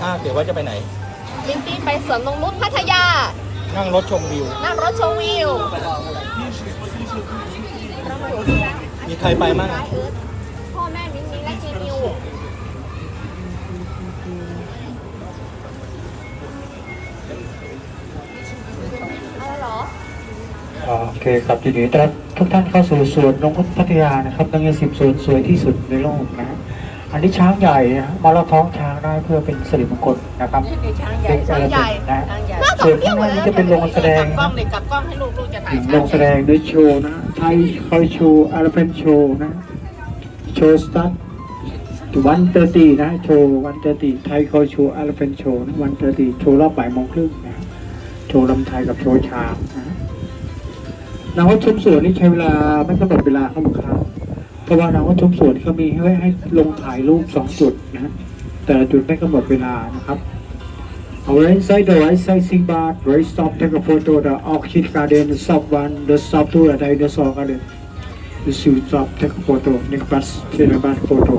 ถ้าเกิดว่าจะไปไหน ลินตี้ไปสวนนงนุชพัทยา นั่งรถชมวิว นั่งรถชมวิว มีใครไปมั่งพ่อแม่มิ้งมิ้งและจีนิวอะไรเหรอ โอเคครับยินดีต้อนรับทุกท่านเข้าสู่สวนนงนุษย์พัทยานะครับตั้งแต่สิบสวนสวยที่สุดในโลกนะ อันนี้ช้างใหญ่นะมาเราท้องช้างได้เพื่อเป็นสิริมงคลนะครับนี่ช้างใหญ่เป็นช้างใหญ่นะช้างใหญ่น่าท่ส่อวนงเที่ยข้าวงหเลน้ายนี้จะเป็นโรงแสดง กล้อนะงเลยกลับกล้องให้ลูกลูกจะถ่ายถึงโรงแสดงด้วยโชว์นะไทยคอยโชว์อาร์เฟนโชว์นะ โชว์สตาร์ทวันเตอร์ตีนะโชว์วันเตอร์ตีไทยคอยโชว์อาร์เฟนโชว์นะวันเตอร์ตีโชว์รอบบ่ายโมงครึ่งนะโชว์ลำไทยกับโชว์ช้างนะนางวัดชมสวนนี่ใช้เวลาไม่กำหนดเวลาเข้ามาครับ เพราะว่านางวัดชมสวนเขามีให้ให้ลงถ่ายรูปสองจุดนะฮะแต่ละจุดไม่กำหนดเวลานะครับเอา right side the right side sing bar right stop take a photo the orchid garden the stop one the stop two the dinosaur garden the shoot stop take a photo next bus take a bus photo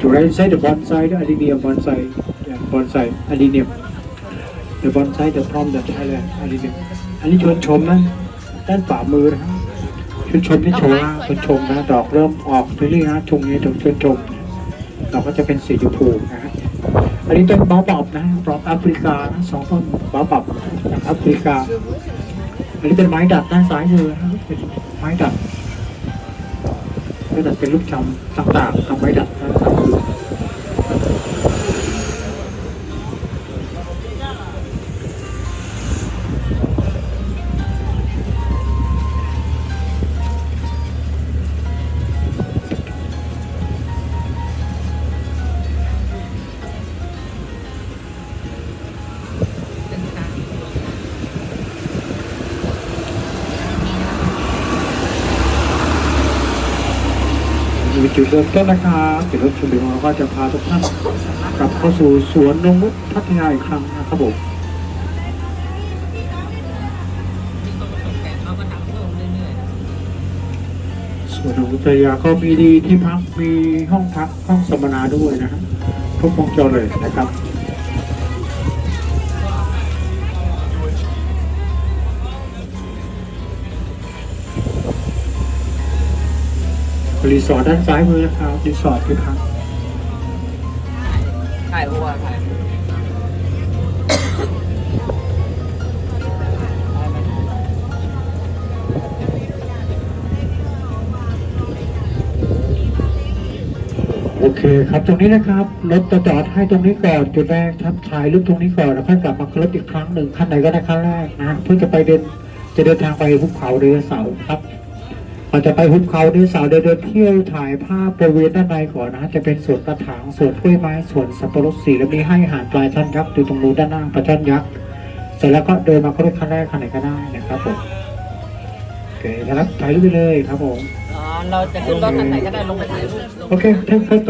to right side the bonsai the adenium bonsai yeah, bonsai adenium the bonsai the from the Thailand adenium อันนี้ชวนชมนะด้านฝ่ามือนะฮะ ชวนชมที่โชว์นะชวนชมนะดอกเริ่มออกเรื่อยๆนะชงนี้ถึงชวนชมดอกก็จะเป็นสีชมพูนะฮะอันนี้ต้นบ้าบับนะปลอกแอฟริกานะสองต้นบ้าบับจากแอฟริกา อันนี้เป็นไม้ดัดด้านซ้ายมือนะเป็นไม้ดัดไม้ดัดเป็นลูกชำต่างๆทำไม้ดัดด้านซ้ายมือ มีจุดเริ่มต้นนะครับจุดเริ่มชมวิวของเราก็จะพาทุกท่านกลับเข้าสู่สวนนงนุษย์พัทยาอีกครั้งนะครับผมสวนนงนุษย์พัทยาก็มีดีที่พักมีห้องพักห้องสัมมนาด้วยนะฮะครบวงจรเลยนะครับ รีสอร์ทด้านซ้ายมือนะครับรีสอร์ทที่พักถ่ายวัวถ่ายโอเคครับตรงนี้นะครับรถจะจอดให้ตรงนี้ก่อนจุดแรกครับถ่ายรูปตรงนี้ก่อนแล้วค่อยกลับมาขึ้นรถอีกครั้งหนึ่งขั้นไหนก็ได้ขั้นแรกนะเพื่อจะไปเดินจะเดินทางไปภูเขาเรือเสาครับ ก่อนจะไปภูเขาเรือเสาเดินเดินเที่ยวถ่ายภาพบริเวณด้านในก่อนนะจะเป็นสวนกระถางสวนกล้วยไม้สวนสับปะรดสีแล้วมีให้อาหารปลาช่อนยักษ์อยู่ตรงนู้นด้านหน้าปลาช่อนยักษ์เสร็จแล้วก็เดินมาขึ้นรถขั้นแรกขั้นไหนก็ได้นะครับผมโอเคนะครับถ่ายรูปไปเลยครับผม อ๋อเราจะขึ้นรถคันไหนก็ได้ลงไปถ่ายรูป โอเคเพิ่มเพิ่ม